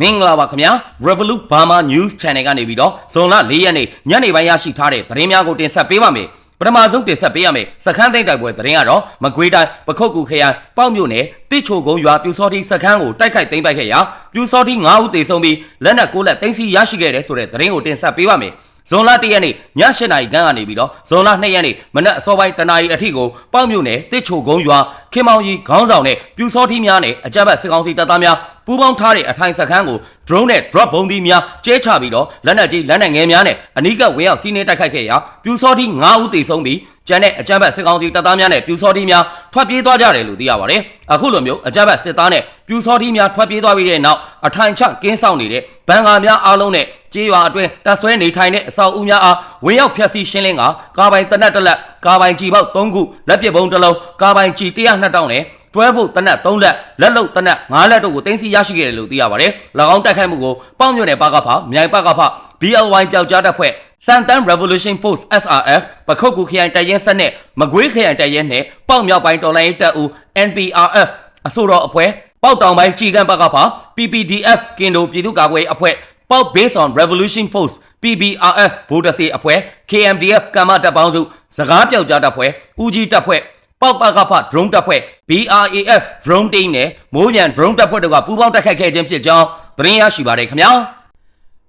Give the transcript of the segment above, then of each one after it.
မင်္ဂလာပါခင်ဗျာ Revolut Burma News Channel ကနေပြီးတော့ဇွန်လ၄ရက်နေ့ညနေပိုင်းရရှိထားတဲ့သတင်းများကိုတင်ဆက်ပေးပါမယ်ပထမဆုံးတင်ဆက်ပေးရမယ်စခန်းသိမ်းတိုက်ပွဲသတင်းကတော့မကွေးတိုင်းပခုတ်ကူခရိုင်ပေါ့မြို့နယ်တိချိုကုန်းရွာပြူစောတိစခန်းကိုတိုက်ခိုက်သိမ်းပိုက်ခဲ့ရာပြူစောတိ9ဦးသေဆုံးပြီးလက်နက်9လက်သိမ်းဆီးရရှိခဲ့တဲ့ဆိုတဲ့သတင်းကိုတင်ဆက်ပေးပါမယ် ဇွန်လ၁ရက်နေ့ည၈နာရီခန့်ကနေပြီးတော့ဇွန်လ2ရက်နေ့မနက်အစောပိုင်းတနာရီအထိကိုပေါ့မြို့နယ်တစ်ချိုကုန်းရွာခင်မောင်ကြီးခေါင်းဆောင်နဲ့ပြူစောတိများနဲ့အကြမ်းဖက်စစ်ကောင်စီတပ်သားများပူးပေါင်းထားတဲ့အထိုင်စခန်းကို drone နဲ့ drop ဘုံသီးများကျဲချပြီးတော့လက်နက်ကြီးလက်နက်ငယ်များနဲ့အနီးကပ်ဝင်ရောက်စီးနှင်းတိုက်ခိုက်ခဲ့ရာပြူစောတိ9ဦးသေဆုံးပြီး ကျန်တဲ့အကြမ်းဖက်စစ်ကောင်စီတပ်သားများနဲ့ပြူစောတိများထွက်ပြေးသွားကြတယ်လို့သိရပါတယ်။အခုလိုမျိုးအကြမ်းဖက်စစ်သားနဲ့ပြူစောတိများထွက်ပြေးသွားပြီးတဲ့နောက်အထိုင်ချကင်းဆောင်နေတဲ့ဘန်ကာများအားလုံးနဲ့ကြေးရွာအတွင်းတပ်ဆွဲနေထိုင်တဲ့အဆောက်အဦများအားဝင်ရောက်ဖျက်ဆီးရှင်းလင်းကကာပိုင်တနက်တစ်လက်ကာပိုင်ကြီးပေါက်3ခုလက်ပစ်ဘုံတစ်လုံးကာပိုင်ကြီး102တောင်းနဲ့12ဖို့တနက်3လက်လက်လုံတနက်5လက်တို့ကိုတင်စီရရှိခဲ့တယ်လို့သိရပါတယ်။၎င်းတိုက်ခိုက်မှုကိုပေါင်းမြို့နယ်ပါကဖမြိုင်ပါကဖ BLY ပျောက်ကြားတပ်ဖွဲ့စန်တန် Revolution Force SRF ပခုတ်ကူခရိုင်တပ်ရဲဆက်နဲ့မကွေးခရိုင်တပ်ရဲနဲ့ပေါက်မြောက်ပိုင်းတော်လိုင်းရေးတပ်ဦး NPRF အဆိုတော်အဖွဲ့ပေါက်တောင်ပိုင်းကြီးကန်းပါကဖ PPDF ကင်ဒိုပြည်သူ့ကာကွယ်ရေးအဖွဲ့ပေါက် Based on Revolution Force PBRF ဗိုလ်တစေအဖွဲ့ KMDF ကမ္မတပ်ပေါင်းစုစကားပြောက်ကြားတပ်ဖွဲ့ဦးကြီးတပ်ဖွဲ့ပေါက်ပါကဖ drone တပ်ဖွဲ့ BRAF drone team နဲ့မိုးမြန် drone တပ်ဖွဲ့တို့ကပူးပေါင်းတိုက်ခိုက်ခဲ့ခြင်းဖြစ်ကြောင်းသတင်းရရှိပါတယ်ခင်ဗျာ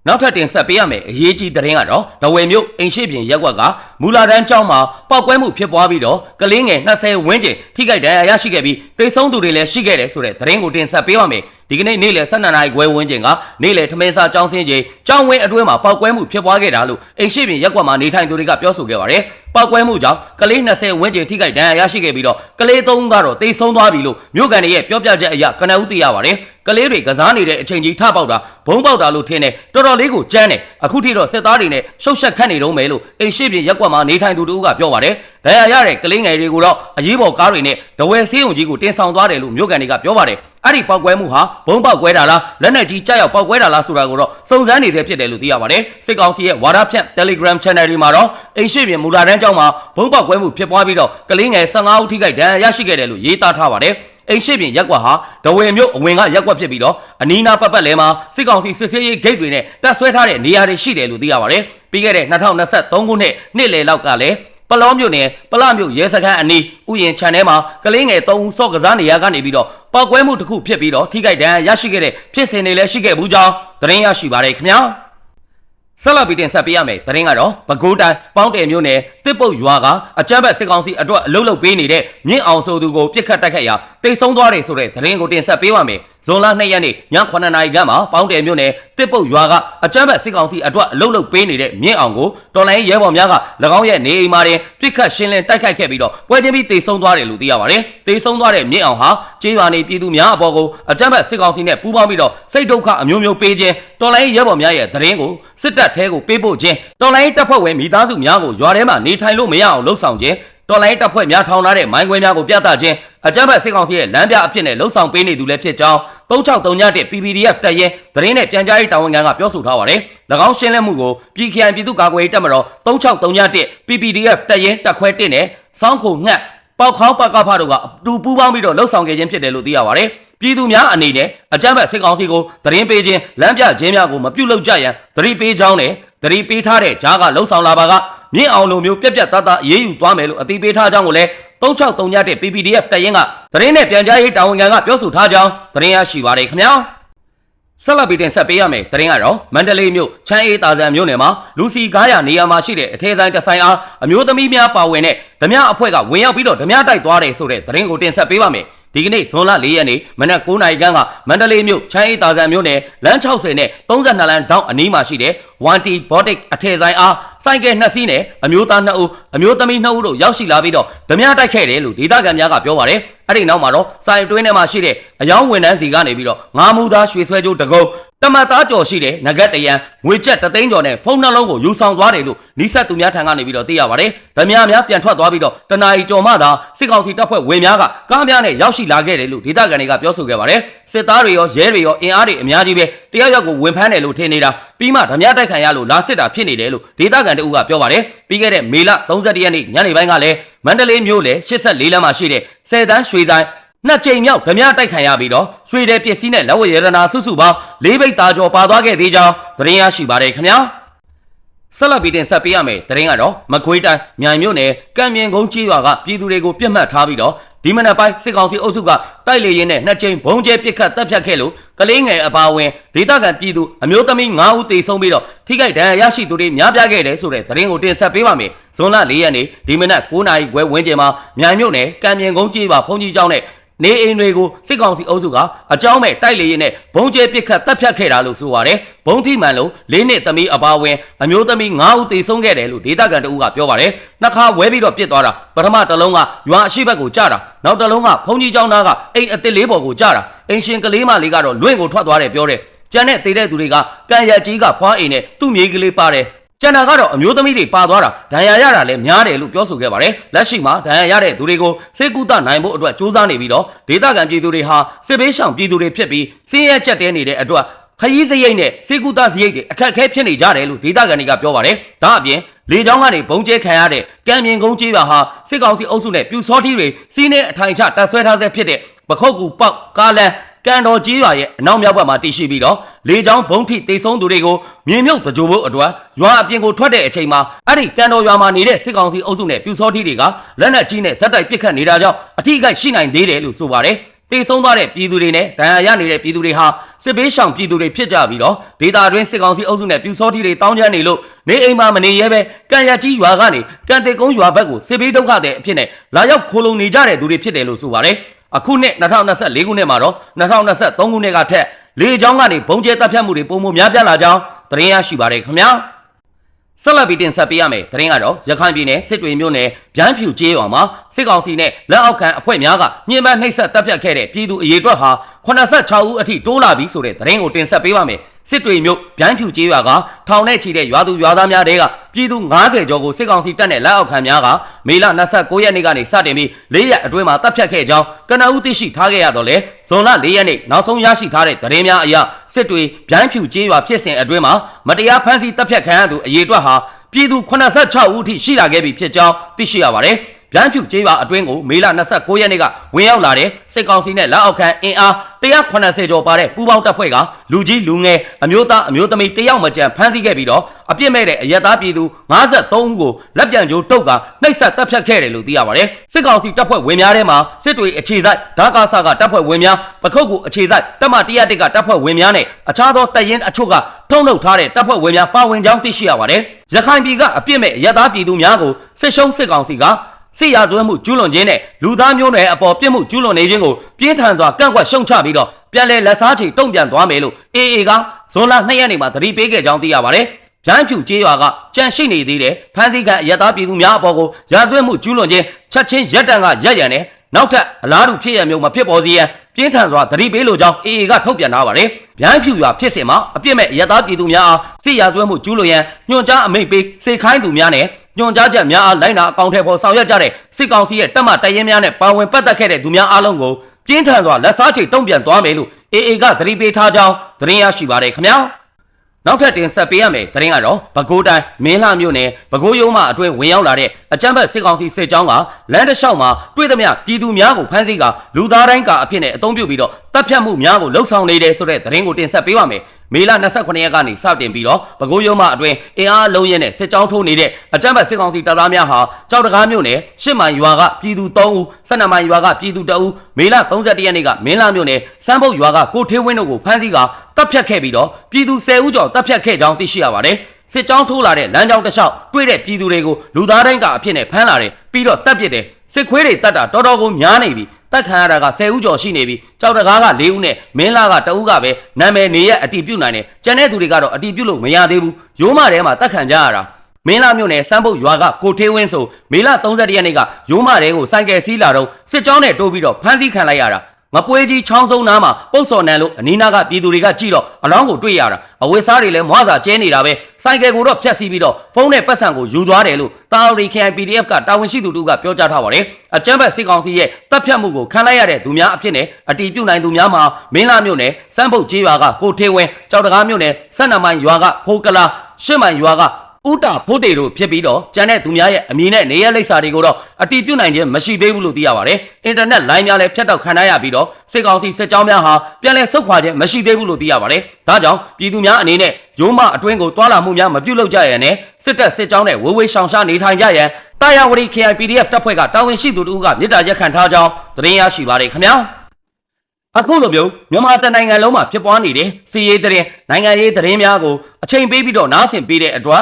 နောက်ထပ်တင်ဆက်ပေးရမယ့်အရေးကြီးသတင်းကတော့ဒဝယ်မြို့အိမ်ရှိပြင်ရက်ကွက်ကမူလာတန်းကျောင်းမှာပောက်ကွဲမှုဖြစ်ပွားပြီးတော့ကလေးငယ်20ဝန်းကျင်ထိခိုက်ဒဏ်ရာရရှိခဲ့ပြီးတိတ်ဆုံးသူတွေလည်းရှိခဲ့တယ်ဆိုတဲ့သတင်းကိုတင်ဆက်ပေးပါမယ် ဒီကနေ့နေ့လယ်12နာရီခွဲဝန်းကျင်ကနေ့လယ်ထမင်းစားကျောင်းဆင်းချိန်ကျောင်းဝင်းအတွင်းမှာပောက်ကွဲမှုဖြစ်ပွားခဲ့တာလို့အိမ်ရှိပြင်ရက်ကွက်မှာနေထိုင်သူတွေကပြောဆိုခဲ့ပါတယ်ပောက်ကွဲမှုကြောင့်ကလေး20ဝန်းကျင်ထိခိုက်ဒဏ်ရာရရှိခဲ့ပြီးတော့ကလေး3ဦးကတော့တိတ်ဆုံးသွားပြီလို့မြို့ကန်တွေရဲ့ပြောပြချက်အရကနဦးသိရပါတယ်ကလေးတွေကစားနေတဲ့အချိန်ကြီးထပေါက်တာဘုံပေါက်တာလို့ထင်တယ်တော်တော်လေးကိုကြမ်းတယ်အခုထိတော့စစ်သားတွေနဲ့ရှုပ်ရှက်ခတ်နေတော့မယ်လို့အိမ်ရှိပြင်ရက်ကွက်မှာနေထိုင်သူတို့ကပြောပါတယ်ဒဏ်ရာရတဲ့ကလေးငယ်တွေကိုတော့အရေးပေါ်ကားတွေနဲ့ဒဝယ်ဆေးရုံကြီးကိုတင်ဆောင်သွားတယ်လို့မြို့ကန်တွေကပြောပါတယ် အဲ့ဒီပောက်ကွဲမှုဟာဘုံပေါက်ကွဲတာလားလက်နက်ကြီးကြောက်ရောက်ပောက်ကွဲတာလားဆိုတာကိုတော့စုံစမ်းနေစေဖြစ်တယ်လို့သိရပါတယ်စစ်ကောင်စီရဲ့ဝါဒဖြန့် Telegram Channel တွေမှာတော့အိမ်ရှိပြင်မူလာတန်းကျောင်းမှာဘုံပေါက်ကွဲမှုဖြစ်ပွားပြီးတော့ကလေးငယ်15ဦးထိခိုက်ဒဏ်ရာရရှိခဲ့တယ်လို့ရေးသားထားပါတယ်အိမ်ရှိပြင်ရက်ကွက်ဟာဒဝယ်မြို့အဝင်ကရက်ကွက်ဖြစ်ပြီးတော့အနီးနားပတ်ပတ်လဲမှာစစ်ကောင်စီစစ်ဆေးရေးဂိတ်တွေနဲ့တပ်ဆွဲထားတဲ့နေရာတွေရှိတယ်လို့သိရပါတယ်ပြီးခဲ့တဲ့2023ခုနှစ်နှစ်လယ်လောက်ကလည်း ပလောမြို့နယ်ပလမြို့ရဲစခန်းအနီးဥယျာဉ်ခြံထဲမှာကလေးငယ်3ဦးစော့ကစားနေရကနေပြီးတော့ပောက်ကွဲမှုတစ်ခုဖြစ်ပြီးတော့ထိခိုက်ဒဏ်ရာရရှိခဲ့တဲ့ဖြစ်စဉ်တွေလည်းရှိခဲ့ဘူးကြောင်းသတင်းရရှိပါတယ်ခင်ဗျာဆက်လက်ပြီးတင်ဆက်ပေးရမယ်သတင်းကတော့ပဲခူးတိုင်းပေါင်းတယ်မြို့နယ် တစ်ပုတ်ရွာကအကြမ်းဖက်စစ်ကောင်စီအတွက်အလုတ်လုတ်ပေးနေတဲ့မြင့်အောင်ဆိုသူကိုပြစ်ခတ်တိုက်ခိုက်ရာတိတ်ဆုံးသွားတယ်ဆိုတဲ့သတင်းကိုတင်ဆက်ပေးပါမယ်ဇွန်လ2ရက်နေ့ည9နာရီခန့်မှာပေါင်းတယ်မြို့နယ်တစ်ပုတ်ရွာကအကြမ်းဖက်စစ်ကောင်စီအတွက်အလုတ်လုတ်ပေးနေတဲ့မြင့်အောင်ကိုတော်လိုင်းရဲဘော်များက၎င်းရဲ့နေအိမ်မှာတင်ပြစ်ခတ်ရှင်းလင်းတိုက်ခိုက်ခဲ့ပြီးတော့ပွဲချင်းပြီးတိတ်ဆုံးသွားတယ်လို့သိရပါတယ်တိတ်ဆုံးသွားတဲ့မြင့်အောင်ဟာကျေးရွာနေပြည်သူများအပေါ်ကိုအကြမ်းဖက်စစ်ကောင်စီနဲ့ပူးပေါင်းပြီးတော့စိတ်ဒုက္ခအမျိုးမျိုးပေးခြင်းတော်လိုင်းရဲဘော်များရဲ့သတင်းကိုစစ်တပ်ထဲကိုပေးပို့ခြင်းတော်လိုင်းတပ်ဖွဲ့ဝင်မိသားစုများကိုရွာထဲမှာနေထိုင်လို့မရအောင်လှုပ်ဆောင်ခြင်းတော်လိုင်းတပ်ဖွဲ့များထောင်ထားတဲ့မိုင်းခွဲများကိုပြသခြင်းအကြမ်းဖက်စစ်ကောင်စီရဲ့လမ်းပြအဖြစ်နဲ့လှုပ်ဆောင်ပေးနေသူလည်းဖြစ်ကြောင်း3631 PPDF တပ်ရဲသတင်းနဲ့ပြန်ကြားရေးတာဝန်ခံကပြောဆိုထားပါတယ်။၎င်းရှင်းလင်းမှုကိုပြည်ခိုင်ပြည်သူ့ကာကွယ်ရေးတပ်မတော်3631 PPDF တပ်ရဲတပ်ခွဲ1နဲ့စောင်းခုငှက်ပေါက်ခေါင်းပကဖတို့ကအတူပူးပေါင်းပြီးတော့လှုပ်ဆောင်ခဲ့ခြင်းဖြစ်တယ်လို့သိရပါတယ်။ပြည်သူများအနေနဲ့အကြမ်းဖက်စစ်ကောင်စီကိုသတင်းပေးခြင်းလမ်းပြခြင်းများကိုမပြုတ်လောက်ကြရန်သတိပေးကြောင်းနဲ့ သတိပေးထားတဲ့ကြားကလှုပ်ဆောင်လာပါကမြင့်အောင်လိုမျိုးပြက်ပြက်သားသားအေးအေးယူသွားမယ်လို့အသိပေးထားကြောင်းကိုလည်း3631 PPDF တပ်ရင်းကသတင်းနဲ့ပြန်ကြားရေးတာဝန်ခံကပြောဆိုထားကြောင်းသတင်းရရှိပါတယ်ခင်ဗျာဆက်လက်ပြီးတင်ဆက်ပေးရမယ်သတင်းကတော့မန္တလေးမြို့ချမ်းအေးတာဇန်မြို့နယ်မှာလူစီ900နေရာမှာရှိတဲ့အထည်ဆိုင်တစ်ဆိုင်အားအမျိုးသမီးများပါဝင်တဲ့ဓမြအဖွဲ့ကဝင်ရောက်ပြီးတော့ဓမြတိုက်သွားတယ်ဆိုတဲ့သတင်းကိုတင်ဆက်ပေးပါမယ် ဒီကနေ့ဇွန်လ4ရက်နေ့မနက်9:00နာရီခန့်ကမန္တလေးမြို့ချမ်းအေးတာဇန်မြို့နယ်လမ်း60နဲ့32လမ်းတောင်းအနီးမှာရှိတဲ့ 1T Botic အထည်ဆိုင်အားဆိုင်ကယ်နှစ်စီးနဲ့အမျိုးသား2ဦးအမျိုးသမီး2ဦးတို့ရောက်ရှိလာပြီးတော့ဓမြတိုက်ခဲ့တယ်လို့ဒေသခံများကပြောပါတယ်အဲ့ဒီနောက်မှာတော့ဆိုင်အတွင်းထဲမှာရှိတဲ့အယောင်းဝန်ထမ်းစီကနေပြီးတော့ငါးမူသားရွှေဆွဲကြိုးတကု တ်တမတ်သားကျော်ရှိတဲ့နဂတ်တရန်ငွေကျပ်တသိန်းကျော်နဲ့ဖုန်းနှလုံးကိုယူဆောင်သွားတယ်လို့နီးစပ်သူများထံကနေပြီးတော့သိရပါတယ်ဓမြများပြန်ထွက်သွားပြီးတော့တနာရီကျော်မှသာစစ်ကောင်စီတပ်ဖွဲ့ဝင်များကကားများနဲ့ရောက်ရှိလာခဲ့တယ်လို့ဒေသခံတွေကပြောဆိုခဲ့ပါတယ်စစ်သားတွေရောရဲတွေရောအင်အားတွေအများကြီးပဲတယောက်ယောက်ကိုဝင်ဖမ်းတယ်လို့ထင်နေတာပြီးမှဓမြတိုက်ခံရလို့လာစစ်တာဖြစ်နေတယ်လို့ဒေသခံတအုပ်ကပြောပါတယ်ပြီးခဲ့တဲ့မေလ31ရက်နေ့ညနေပိုင်းကလည်းမန္တလေးမြို့လေ84လမ်းမှာရှိတဲ့ဆယ်တန်းရွှေဆိုင် နှစ်ကြိမ်မြောက်ဓမြတိုက်ခံရပြီးတော့ရွှေတဲ့ပစ္စည်းနဲ့လက်ဝတ်ရတနာစုစုပေါင်း၄ဘိတ်သားကျော်ပါသွားခဲ့သေးကြောင်းသတင်းရရှိပါတယ်ခင်ဗျာဆက်လက်ပြီးတင်ဆက်ပေးရမယ်သတင်းကတော့မကွေးတိုင်းမြိုင်မြို့နယ်ကံမြင်ကုန်းကြီးရွာကပြည်သူတွေကိုပြစ်မှတ်ထားပြီးတော့ဒီမနက်ပိုင်းစစ်ကောင်စီအုပ်စုကတိုက်လေရင်နဲ့နှစ်ကြိမ်ဘုံကျဲပစ်ခတ်တပ်ဖြတ်ခဲ့လို့ကလေးငယ်အပါအဝင်ဒေသခံပြည်သူအမျိုးသမီး9ဦးသေဆုံးပြီးတော့ထိခိုက်ဒဏ်ရာရရှိသူတွေများပြားခဲ့တယ်ဆိုတဲ့သတင်းကိုတင်ဆက်ပေးပါမယ်ဇွန်လ၄ရက်နေ့ဒီမနက်9နာရီခွဲဝန်းကျင်မှာမြိုင်မြို့နယ်ကံမြင်ကုန်းကြီးရွာဘုံကြီးကျောင်းနဲ့ နေအိမ်တွေကိုစစ်ကောင်စီအုပ်စုကအကြောင်းမဲ့တိုက်လေရင်နဲ့ဘုံကျဲပစ်ခတ်တပ်ဖြတ်ခဲ့တာလို့ဆိုပါတယ်။ဘုံထိမှန်လို့လေးနှစ်သမီးအပါအဝင်အမျိုးသမီး9ဦးသေဆုံးခဲ့တယ်လို့ဒေသခံတအူးကပြောပါတယ်။နှစ်ခါဝဲပြီးတော့ပစ်သွားတာပထမတစ်လုံးကရွာအရှိဘက်ကိုကျတာနောက်တစ်လုံးကဘုံကြီးကျောင်းသားကအိမ်အစ်စ်လေးပေါ်ကိုကျတာအိမ်ရှင်ကလေးမလေးကတော့လွင့်ကိုထွက်သွားတယ်ပြောတယ်။ကျန်တဲ့တေတဲ့သူတွေကကံရက်ကြီးကဖွားအိမ်နဲ့သူ့မြေကလေးပါတယ် ကျန်တာကတော့အမျိုးသမီးတွေပါသွားတာဒဏ်ရာရတာလည်းများတယ်လို့ပြောဆိုခဲ့ပါတယ်လက်ရှိမှာဒဏ်ရာရတဲ့သူတွေကိုစေကူတနိုင်ဖို့အတွက်စူးစမ်းနေပြီးတော့ဒေသခံပြည်သူတွေဟာစစ်ဘေးရှောင်ပြည်သူတွေဖြစ်ပြီးစင်းရဲကြက်တဲနေတဲ့အတွက်ခရီးစရိတ်နဲ့စေကူတစရိတ်တွေအခက်အခဲဖြစ်နေကြတယ်လို့ဒေသခံတွေကပြောပါတယ်ဒါအပြင်လေကြောင်းကနေဘုံကျဲခံရတဲ့ကံမြင်ကုန်းကျေးရွာဟာစစ်ကောင်စီအုပ်စုနဲ့ပြူစောတိတွေစီးနေအထိုင်ချတပ်ဆွဲထားဆဲဖြစ်တဲ့ပခုတ်ကူပေါက်ကားလန် ကန်တော်ကြီးရွာရဲ့အနောက်မြောက်ဘက်မှာတည်ရှိပြီးတော့လေချောင်းဘုံထိတိတ်ဆုံးသူတွေကိုမြင်းမြုပ်တကြိုဖို့အတွက်ရွာအပြင်ကိုထွက်တဲ့အချိန်မှာအဲ့ဒီကန်တော်ရွာမှာနေတဲ့စစ်ကောင်စီအုပ်စုနဲ့ပြူစောတိတွေကလက်နက်ကြီးနဲ့ဇက်တိုက်ပစ်ခတ်နေတာကြောင့်အထိအခိုက်ရှိနိုင်သေးတယ်လို့ဆိုပါတယ်တေဆုံးသွားတဲ့ပြည်သူတွေနဲ့ဒဏ်ရာရနေတဲ့ပြည်သူတွေဟာစစ်ဘေးရှောင်ပြည်သူတွေဖြစ်ကြပြီးတော့ဒေတာတွင်းစစ်ကောင်စီအုပ်စုနဲ့ပြူစောတိတွေတောင်းကျမ်းနေလို့နေအိမ်မှာမနေရဲပဲကံရကြီးရွာကနေကံတေကုန်းရွာဘက်ကိုစစ်ဘေးဒုက္ခတဲ့အဖြစ်နဲ့လာရောက်ခိုးလုံနေကြတဲ့သူတွေဖြစ်တယ်လို့ဆိုပါတယ် အခုနှစ်2024ခုနှစ်မှာတော့2023ခုနှစ်ကထက်လေကြောင်းကနေဘုံကျဲတပ်ဖြတ်မှုတွေပုံမများပြားလာကြောင်းသတင်းရရှိပါတယ်ခင်ဗျာဆက်လက်ပြီးတင်ဆက်ပေးရမယ်သတင်းကတော့ရခိုင်ပြည်နယ်စစ်တွေမြို့နယ်ဗျမ်းဖြူကျေးရွာမှာစစ်ကောင်စီနဲ့လက်အောက်ခံအဖွဲ့များကညှဉ်းပန်းနှိပ်စက်တပ်ဖြတ်ခဲ့တဲ့ပြည်သူအရေးအတွက်ဟာ 86ဦးအထိတိုးလာပြီဆိုတဲ့သတင်းကိုတင်ဆက်ပေးပါမယ်စစ်တွေမြို့ဗျမ်းဖြူကျေးရွာကထောင်နဲ့ချီတဲ့ရွာသူရွာသားများတဲကပြည်သူ90ကျော်ကိုစစ်ကောင်စီတပ်နဲ့လက်အောက်ခံများကမေလ29ရက်နေ့ကနေစတင်ပြီး၄ရက်အတွင်းမှာတပ်ဖြတ်ခဲ့ကြောင်းကနဦးသိရှိထားခဲ့ရတော့လေဇွန်လ၄ရက်နေ့နောက်ဆုံးရရှိထားတဲ့သတင်းများအရစစ်တွေဗျမ်းဖြူကျေးရွာဖြစ်စဉ်အတွင်းမှာမတရားဖမ်းဆီးတပ်ဖြတ်ခံရသူအရေးအတွက်ဟာပြည်သူ86ဦးအထိရှိလာခဲ့ပြီဖြစ်ကြောင်းသိရှိရပါတယ်။ ဗျမ်းဖြူကျေးရွာအတွင်းကိုမေလ29ရက်နေ့ကဝင်ရောက်လာတဲ့စစ်ကောင်စီနဲ့လက်အောက်ခံအင်အား180ကျော်ပါတဲ့ပူးပေါင်းတပ်ဖွဲ့ကလူကြီးလူငယ်အမျိုးသားအမျိုးသမီးတယောက်မကြံဖမ်းဆီးခဲ့ပြီးတော့အပြစ်မဲ့တဲ့အရက်သားပြည်သူ53ဦးကိုလက်ပြန်ကြိုးတုတ်ကနှိပ်စက်တပ်ဖြတ်ခဲ့တယ်လို့သိရပါတယ်စစ်ကောင်စီတပ်ဖွဲ့ဝင်များထဲမှာစစ်တွေအခြေစိုက်ဓာကာဆာကတပ်ဖွဲ့ဝင်များပခုတ်ကူအခြေစိုက်တပ်မ101ကတပ်ဖွဲ့ဝင်များနဲ့အခြားသောတပ်ရင်းအချို့ကထုံနှုတ်ထားတဲ့တပ်ဖွဲ့ဝင်များပါဝင်ကြောင်းသိရှိရပါတယ်ရခိုင်ပြည်ကအပြစ်မဲ့အရက်သားပြည်သူများကိုစစ်ရှုံးစစ်ကောင်စီက စစ်ရာဇဝတ်မှုကျူးလွန်ခြင်းနဲ့လူသားမျိုးနွယ်အပေါ်ပြစ်မှုကျူးလွန်နေခြင်းကိုပြင်းထန်စွာကန့်ကွက်ရှုံချပြီးတော့ပြန်လည်လက်စားချိန်တုံ့ပြန်သွားမယ်လို့ AA ကဇွန်လ2ရက်နေ့မှာသတိပေးခဲ့ကြောင်းသိရပါတယ်။ဗျမ်းဖြူကျေးရွာကကြန့်ရှိနေသေးတယ်ဖမ်းဆီးခံရတာပြည်သူများအပေါ်ကိုရာဇဝတ်မှုကျူးလွန်ခြင်းချက်ချင်းရက်တံကရက်ရံနဲ့နောက်ထပ်အလားတူဖြစ်ရမျိုးမဖြစ်ပေါ်စေရန်ပြင်းထန်စွာသတိပေးလိုကြောင်း AA ကထုတ်ပြန်ထားပါတယ်။ဗျမ်းဖြူရွာဖြစ်စဉ်မှာအပြစ်မဲ့ရတာပြည်သူများအားစစ်ရာဇဝတ်မှုကျူးလွန်ရန်ညွှန်ကြားအမိန့်ပေးစေခိုင်းသူများနဲ့ ညွှန်ကြားချက်များအားလိုက်နာအကောင့်ထဲပေါ်ဆောင်ရွက်ကြတဲ့စစ်ကောင်စီရဲ့တပ်မတရင်များနဲ့ပါဝင်ပတ်သက်ခဲ့တဲ့သူများအားလုံးကိုပြင်းထန်စွာလက်စားချိတ်တုံ့ပြန်သွားမယ်လို့ AA ကသတိပေးထားကြောင်းသတင်းရရှိပါတယ်ခင်ဗျာနောက်ထပ်တင်ဆက်ပေးရမယ်သတင်းကတော့ပဲခူးတိုင်းမင်းလှမြို့နယ်ပဲခူးရုံးမှအတွင်းဝင်ရောက်လာတဲ့အကြမ်းဖက်စစ်ကောင်စီစစ်ကြောင်းကလမ်းတစ်လျှောက်မှာတွေ့သမျှပြည်သူများကိုဖမ်းဆီးကလူသားတိုင်းကအဖြစ်နဲ့အုံပြုပြီးတော့တပ်ဖြတ်မှုများကိုလှုပ်ဆောင်နေတယ်ဆိုတဲ့သတင်းကိုတင်ဆက်ပေးပါမယ် မေလ29ရက်ကနေစတင်ပြီးတော့ပဲခူးရုံးမှအတွင်းအင်အားလုံးရဲနဲ့စစ်ကြောင်းထိုးနေတဲ့အကြမ်းဖက်စစ်ကောင်စီတပ်သားများဟာကြောက်တကားမြို့နယ်ရှစ်မိုင်ရွာကပြည်သူ3ဦး12မိုင်ရွာကပြည်သူ2ဦးမေလ31ရက်နေ့ကမင်းလာမြို့နယ်စမ်းပုတ်ရွာကကိုထေးဝင်းတို့ကိုဖမ်းဆီးကတပ်ဖြတ်ခဲ့ပြီးတော့ပြည်သူ10ဦးကျော်တပ်ဖြတ်ခဲ့ကြောင်းသိရှိရပါတယ်စစ်ကြောင်းထိုးလာတဲ့လမ်းကြောင်းတစ်လျှောက်တွေ့တဲ့ပြည်သူတွေကိုလူသားတိုင်းကအဖြစ်နဲ့ဖမ်းလာတယ်ပြီးတော့တပ်ပစ်တယ်စစ်ခွေးတွေတတ်တာတော်တော်ကိုများနေပြီ တက်ခံရတာက10ဦးကျော်ရှိနေပြီကြောက်တကားက4ဦးနဲ့မင်းလာက2ဦးကပဲနာမည်နေရက်အတီးပြုတ်နိုင်တယ်ကျန်တဲ့သူတွေကတော့အတီးပြုတ်လို့မရသေးဘူးရိုးမထဲမှာတက်ခံကြရတာမင်းလာမြို့နယ်စမ်းပုတ်ရွာကကိုထေးဝင်းဆိုမေလ31ရက်နေ့ကရိုးမတဲကိုစိုက်ကယ်စီးလာတော့စစ်ကြောင်းနဲ့တိုးပြီးတော့ဖမ်းဆီးခံလိုက်ရတာ မပွဲကြီးချောင်းစုံနားမှာပုတ်စော်နန်းလို့အနီးနားကပြည်သူတွေကကြည့်တော့အလောင်းကိုတွေ့ရတာအဝတ်စားတွေလည်းမွားစာကျဲနေတာပဲစိုက်ကယ်ကိုတော့ဖြတ်စီးပြီးတော့ဖုန်းနဲ့ပတ်စံကိုယူသွားတယ်လို့တာဝရီ KIPDF ကတာဝန်ရှိသူတို့ကပြောကြားထားပါတယ်အကြမ်းဖက်စစ်ကောင်စီရဲ့တပ်ဖြတ်မှုကိုခံလိုက်ရတဲ့သူများအဖြစ်နဲ့အတီးပြုတ်နိုင်သူများမှာမင်းလာမြို့နယ်စမ်းပုတ်ကျေးရွာကကိုထေဝင်းကြောက်တကားမြို့နယ်ဆက်နမိုင်ရွာကဖိုးကလာရှစ်မိုင်ရွာက ဦးတာဖိုးတေတို့ဖြစ်ပြီးတော့ကျန်တဲ့သူများရဲ့အမည်နဲ့နေရာလိပ်စာတွေကိုတော့အတိပြုနိုင်ခြင်းမရှိသေးဘူးလို့သိရပါတယ်။အင်တာနက်လိုင်းများလည်းဖြတ်တောက်ခံထားရပြီးတော့စစ်ကောင်စီစစ်ကြောင်းများဟာပြန်လည်ဆုတ်ခွာခြင်းမရှိသေးဘူးလို့သိရပါတယ်။ဒါကြောင့်ပြည်သူများအနေနဲ့ရုံးမအတွင်းကိုတွာလာမှုများမပြုလုပ်ကြရန်နဲ့စစ်တပ်စစ်ကြောင်းနဲ့ဝေဝေးရှောင်ရှားနေထိုင်ကြရန်တာယာဝတီ KIPDF တပ်ဖွဲ့ကတာဝန်ရှိသူတို့ကမြစ်တာရက်ခံထားကြောင်းသတင်းရရှိပါတယ်ခင်ဗျာ။အခုလိုမျိုးမြန်မာတနိုင်ငံလုံးမှာဖြစ်ပွားနေတဲ့စီးရေးသတင်းနိုင်ငံရေးသတင်းများကိုအချိန်ပေးပြီးတော့နားဆင်ပေးတဲ့အတွက်